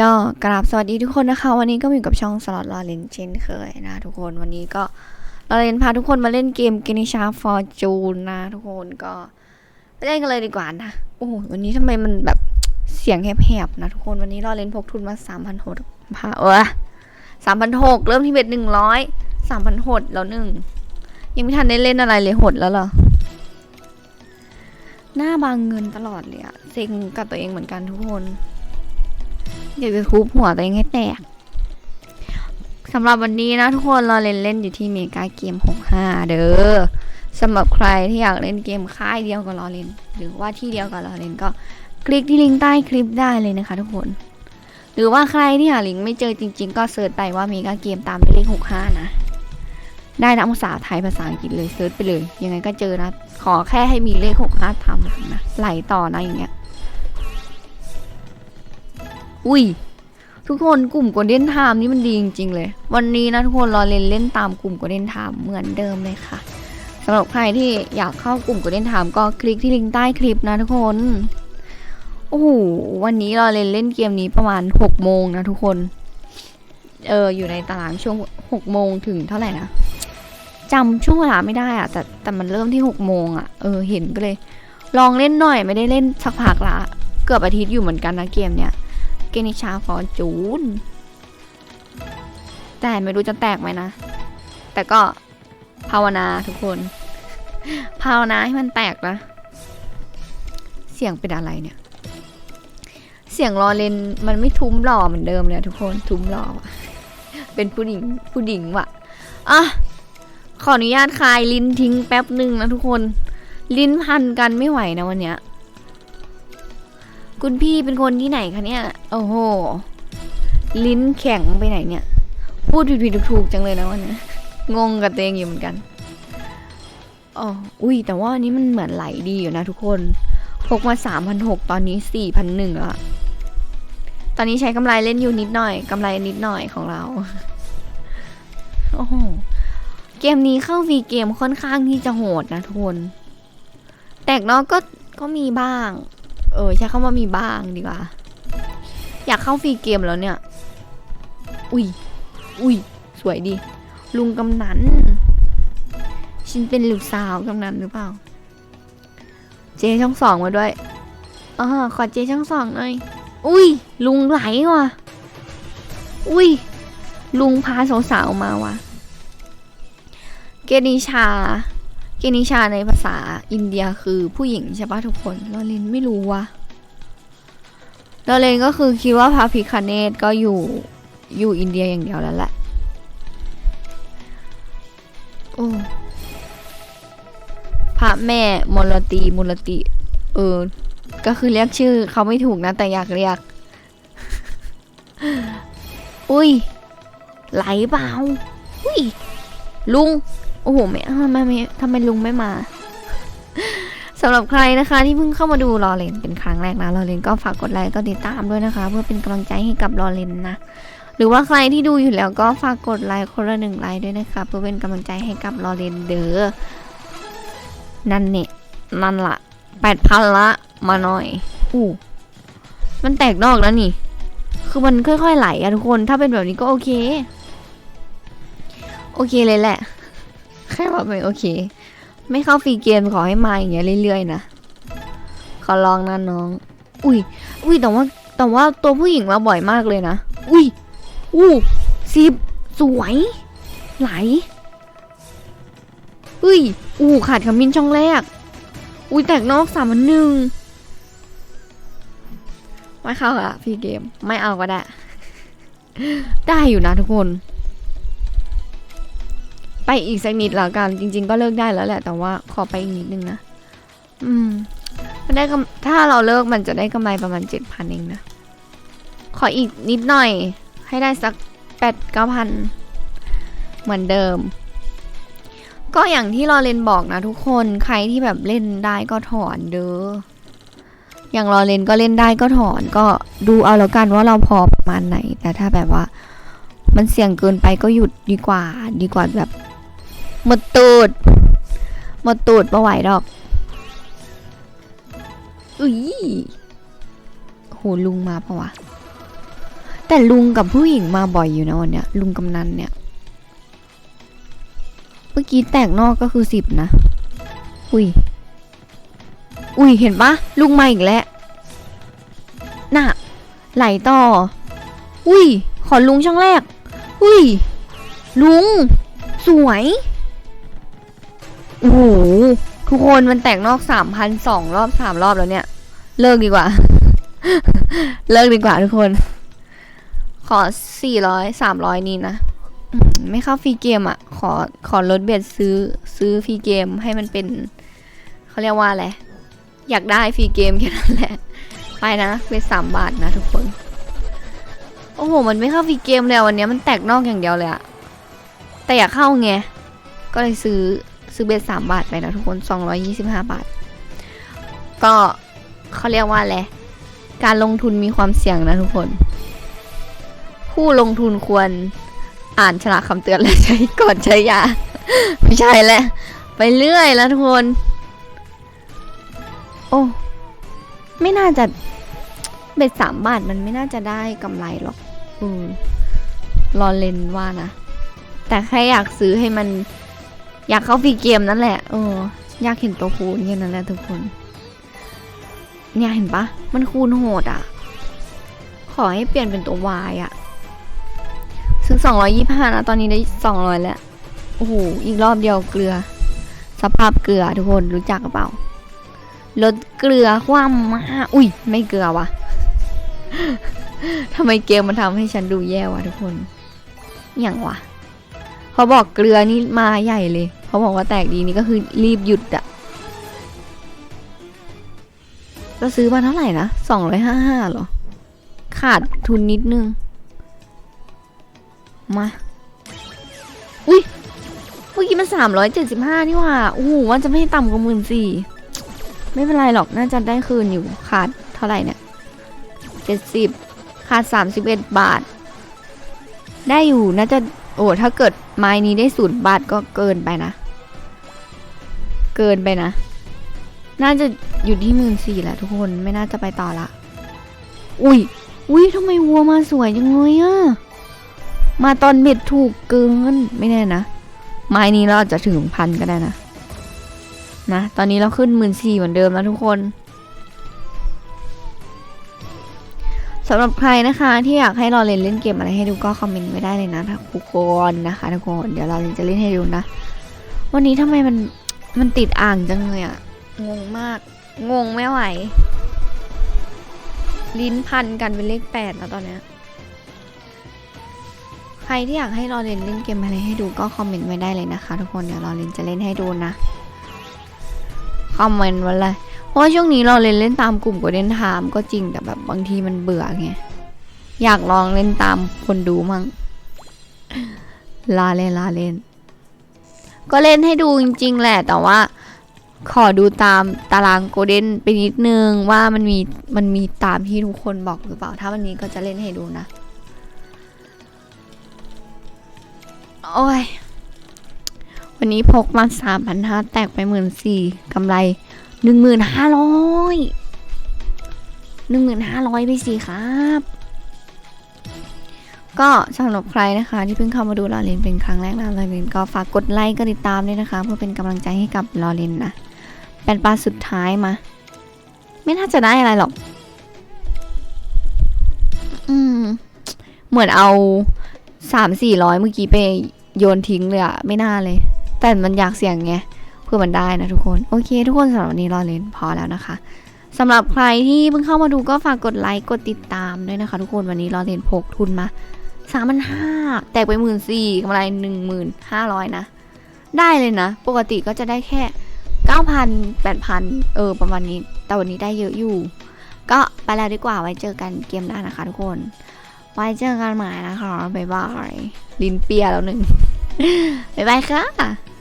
ก็กราบสวัสดีทุกคนนะคะ วันนี้ก็มีกับช่องสล็อตลอเรนเช่นเคยนะทุกคนวันนี้ก็ลอเรนพาทุกคนมาเล่นเกมเกนิชาฟอร์จูนนะทุกคนก็ไปเล่นกันเลยดีกว่านะโอ้โหวันนี้ทำไมมันแบบเสียงแหบๆนะทุกคนวันนี้ลอเรนพกทุนมาสามพันหดพาเออสามพันหกเริ่มที่เบ็ดหนึ่งร้อยสามพันหดแล้วหนึ่งยังไม่ทันได้เล่นอะไรเลยหดแล้วเหรอหน้าบางเงินตลอดเลยอะเซ็งกับตัวเองเหมือนกันทุกคน อยากจะทุบหัวตัวเองให้แตกสำหรับวันนี้นะทุกคนเราเล่นเล่นอยู่ที่เมกาเกม 65 เด้อสำหรับใครที่อยากเล่นเกมค่ายเดียวกับเราเล่น หรือว่าที่เดียวกับเราเล่นก็คลิกที่ลิงก์ใต้คลิปได้เลยนะคะ ทุกคน หรือว่าใครที่หาลิงก์ไม่เจอจริง ๆ ก็เสิร์ชไปว่าเมกาเกมตามเลข65 นะ ได้ทั้งภาษาไทยภาษาอังกฤษเลยเสิร์ชไปเลย ยังไงก็เจอนะ ขอแค่ให้มีเลข65ทำหลังนะไหลต่อนะอย่างเงี้ย อุ้ย ทุกคนกลุ่มกดเด้นไทม์นี่มันดีจริงๆเลย วันนี้นะทุกคนรอเล่นเล่นตามกลุ่มกดเด้นไทม์เหมือนเดิมเลยค่ะสำหรับใครที่อยากเข้ากลุ่มกดเด้นไทม์ก็คลิกที่ลิงก์ใต้คลิปนะทุกคนโอ้โหวันนี้รอเล่นเล่นเกมนี้ประมาณ6โมงนะทุกคนเอออยู่ในตารางช่วง6โมงถึงเท่าไหร่นะจำช่วงเวลาไม่ได้อะแต่แต่มันเริ่มที่6โมงอะเออเห็นก็เลย ลองเล่นหน่อยไม่ได้เล่นสักพักละเกือบอาทิตย์อยู่เหมือนกันนะเกมเนี้ย เกนิชาฟอร์จูน แต่ไม่รู้จะแตกไหมนะ แต่ก็ภาวนาทุกคน ภาวนาให้มันแตกนะ เสียงเป็นอะไรเนี่ย เสียงรอเลนมันไม่ทุ้มหล่อเหมือนเดิมเลยทุกคนทุ้มหล่อเป็นผู้หญิงผู้หญิงว่ะอะขออนุญาตคลายลิ้นทิ้งแป๊บหนึ่งนะทุกคน ลิ้นพันกันไม่ไหวนะวันเนี้ย คุณพี่เป็นคนที่ไหนคะเนี่ย โอ้โห ลิ้นแข็งไปไหนเนี่ย พูดผิดๆถูกๆจังเลยนะวันนี้งงกับตัวเองอยู่เหมือนกันอ๋ออุ้ย แต่ว่าอันนี้มันเหมือนไหลดีอยู่นะทุกคนพกมาสามพันหกตอนนี้สี่พันหนึ่งแล้วอะตอนนี้ใช้กำไรเล่นอยู่นิดหน่อยกำไรนิดหน่อยของเรา โอ้โห เกมนี้เข้าฟรีเกมค่อนข้างที่จะโหดนะทุกคน แตกนอกก็ก็มีบ้าง เออใช้คำว่ามีบ้างดีกว่า อยากเข้าฟรีเกมแล้วเนี่ย อุ้ย อุ้ย สวยดี ลุงกำนันฉันเป็นลูกสาวกำนันหรือเปล่า เจช่องสองมาด้วยอ่าขอเจช่องสองหน่อย อุ้ย ลุงไหลว่ะ อุ้ย ลุงพาสาวๆมาว่ะ เกนิชา เกนิชาในภาษาอินเดียคือผู้หญิงใช่ปะทุกคนลอเรนไม่รู้วะลอเรนก็คือคิดว่าพระพิคเนตก็อยู่อยู่อินเดียอย่างเดียวแล้วแหละโอ้พระแม่มลตีมลติ เออ ก็คือเรียกชื่อเขาไม่ถูกนะ แต่อยากเรียก อุ้ย ไหลเปล่าอุ้ย ลุง โอ้โหไม่ทำไมทำไมลุงไม่มาสำหรับใครนะคะที่เพิ่งเข้ามาดูรอเลนเป็นครั้งแรกนะรอเลนก็ฝากกดไลค์ก็ติดตามด้วยนะคะ เพื่อเป็นกำลังใจให้กับรอเลนนะ หรือว่าใครที่ดูอยู่แล้วก็ฝากกดไลค์คนละหนึ่งไลค์ด้วยนะคะเพื่อเป็นกำลังใจให้กับรอเลนเด้อนั่นเนี่ยนั่นละแปดพันละมาหน่อยอู้มันแตกนอกแล้วนี่ คือมันค่อยๆไหลอะทุกคนถ้าเป็นแบบนี้ก็โอเค โอเคเลยแหละ แค่ว่าไม่โอเค ไม่เข้าฟรีเกมขอให้มาอย่างเงี้ยเรื่อยๆนะขอลองนะน้อง อุ้ย อุ้ยแต่ว่าแต่ว่าตัวผู้หญิงมาบ่อยมากเลยนะ อุ้ย อู้สิบสวยไหลอุ้ย อู้ขาดขมิ้นช่องแรก อุ้ยแตกนอกสามพันหนึ่งไม่เข้าอะฟรีเกม ไม่เอาก็ได้ ได้อยู่นะทุกคน ไปอีกสักนิดแล้วกัน จริง ๆ ก็เลิกได้แล้วแหละ แต่ว่าขอไปอีกนิดนึงนะ อืมมันได้กำถ้าเราเลิกมันจะได้กำไรประมาณเจ็ดพันเองนะ ขออีกนิดหน่อย ให้ได้สักแปดเก้าพันเหมือนเดิม ก็อย่างที่รอเลนบอกนะทุกคนใครที่แบบเล่นได้ก็ถอนเด้ออย่างรอเลนก็เล่นได้ก็ถอนก็ดูเอาแล้วกันว่าเราพอประมาณไหน แต่ถ้าแบบว่า มันเสี่ยงเกินไปก็หยุดดีกว่า ดีกว่าแบบ หมดตูด หมดตูดไม่ไหวดอก อุ้ยโหลุงมาปะวะ แต่ลุงกับผู้หญิงมาบ่อยอยู่นะวันเนี้ย ลุงกำนันเนี่ย เมื่อกี้แตกนอกก็คือสิบนะ อุ้ย อุ้ยเห็นปะลุงมาอีกแล้ว น่ะ ไหลต่อ อุ้ย ขอลุงช่องแรก อุ้ย ลุง สวย โอ้โหทุกคนมันแตกนอกสามพันสองรอบสามรอบแล้วเนี่ย เลิกดีกว่า เลิกดีกว่าทุกคน ขอสี่ร้อยสามร้อยนี้นะไม่เข้าฟรีเกมอะ ขอขอลดเบ็ดซื้อซื้อฟรีเกมให้มันเป็นเขาเรียกว่าอะไรอยากได้ฟรีเกมแค่นั้นแหละ ไปนะเบ็ดสามบาทนะทุกคน โอ้โห มันไม่เข้าฟรีเกมเลยอะวันนี้มันแตกนอกอย่างเดียวเลยอะแต่อยากเข้าไงก็เลยซื้อ ซื้อเบ็ดสามบาทไปนะทุกคนสองร้อยี่สิบห้าบาท ก็เขาเรียกว่าอะไรการลงทุนมีความเสี่ยงนะทุกคน ผู้ลงทุนควรอ่านฉลากคำเตือนและใช้ก่อนใช้ยา ไม่ใช่แหละ ไปเรื่อยแล้วทุกคน โอ้ ไม่น่าจะเบ็ดสามบาทมันไม่น่าจะได้กำไรหรอก อืมรอเลนว่านะ แต่แค่อยากซื้อให้มัน อยากเข้าฟรีเกมนั่นแหละเอออยากเห็นตัวคูณแค่นั้นแหละทุกคน เนี่ยเห็นปะมันคูณโหดอะ ขอให้เปลี่ยนเป็นตัว Y อะซื้อสองร้อยยี่ห้านะตอนนี้ได้สองร้อยแล้ว โอ้โห อีกรอบเดียวเกลือ สภาพเกลือทุกคนรู้จักกระเปล่าลดเกลือความมาอุ้ย ไม่เกลือวะทำไมเกมมันทำให้ฉันดูแย่วะทุกคนอย่างวะ เขาบอกเกลือนี่มาใหญ่เลยเขาบอกว่าแตกดีนี่ก็คือรีบหยุดอะเราซื้อมาเท่าไหร่นะสองร้อยห้าห้าหรอ ขาดทุนนิดนึง มา อุ้ยเมื่อกี้มันสามร้อยเจ็ดสิบห้านี่ว่าโอ้โหว่าจะไม่ต่ำกว่าหมื่นสี่ไม่เป็นไรหรอกน่าจะได้คืนอยู่ ขาดเท่าไหร่เนี่ยเจ็ดสิบขาดสามสิบเอ็ดบาท ได้อยู่น่าจะ โอ้ถ้าเกิดไม้นี้ได้ศูนย์บาทก็เกินไปนะ เกินไปนะ น่าจะอยู่ที่หมื่นสี่แหละทุกคนไม่น่าจะไปต่อละ อุ้ยอุ้ยทำไมวัวมาสวยจังเลยอะมาตอนเบ็ดถูกเกินไม่แน่นะ ไม้นี้เราอาจจะถึงพันก็ได้นะนะ ตอนนี้เราขึ้นหมื่นสี่เหมือนเดิมแล้วทุกคน สำหรับใครนะคะที่อยากให้เราเล่นเล่นเกมอะไรให้ดูก็คอมเมนต์ไว้ได้เลยนะทุกคนนะคะทุกคนเดี๋ยวเราจะเล่นให้ดูนะ วันนี้ทำไมมันมันติดอ่างจังเลยอะงงมาก งงไม่ไหว ลิ้นพันกันเป็นเลขแปดแล้วตอนเนี้ยใครที่อยากให้เราเล่นเล่นเกมอะไรให้ดูก็คอมเมนต์ไว้ได้เลยนะคะ ทุกคนเดี๋ยวเราเล่นจะเล่นให้ดูนะคอมเมนต์ไว้เลย เพราะว่าช่วงนี้เราเล่นเล่นตามกลุ่มก l เ e นไทม์ก็จริงแต่แบบบางทีมันเบื่อไงอยากลองเล่นตามคนดูมั่งลาเล่นลาเล่น ก็เล่นให้ดูจริง ๆ แหละ แต่ว่า ขอดูตามตารางโกลเด้นไปนิดนึงว่ามันมีมันมีตามที่ทุกคนบอกหรือเปล่า ถ้าวันนี้ก็จะเล่นให้ดูนะ โอ้ย วันนี้พกมาสามพันห้าแตกไปหมื่นสี่กำไร หนึ่งหมื่นห้าร้อยหนึ่งหมื่นห้าร้อยไปสิครับ ก็สำหรับใครนะคะ ที่เพิ่งเข้ามาดูลอเรนเป็นครั้งแรกนะลอเรนก็ฝากกดไลค์กดติดตามด้วยนะคะ เพื่อเป็นกำลังใจให้กับลอเรนนะเป็นปลาสุดท้ายมา ไม่น่าจะได้อะไรหรอก อืม เหมือนเอาสามสี่ร้อยเมื่อกี้ไปโยนทิ้งเลยอะไม่น่าเลย แต่มันอยากเสี่ยงไง เพื่อมันได้นะทุกคน โอเค ทุกคนสำหรับวันนี้รอเล่นพอแล้วนะคะสำหรับใครที่เพิ่งเข้ามาดูก็ฝากกดไลค์กดติดตามด้วยนะคะ ทุกคนวันนี้รอเล่นพกทุนมาสามพันห้าแตกไปหมื่นสี่กำไรหนึ่งหมื่นห้าร้อยนะ ได้เลยนะ ปกติก็จะได้แค่เก้าพันแปดพันเออ ประมาณนี้ แต่วันนี้ได้เยอะอยู่ ก็ไปแล้วดีกว่าไว้เจอกันเกมหน้านะคะ ทุกคน ไว้เจอกันใหม่นะคะบ๊ายบาย ลิ้นเปียแล้วหนึ่งบ๊ายบายค่ะ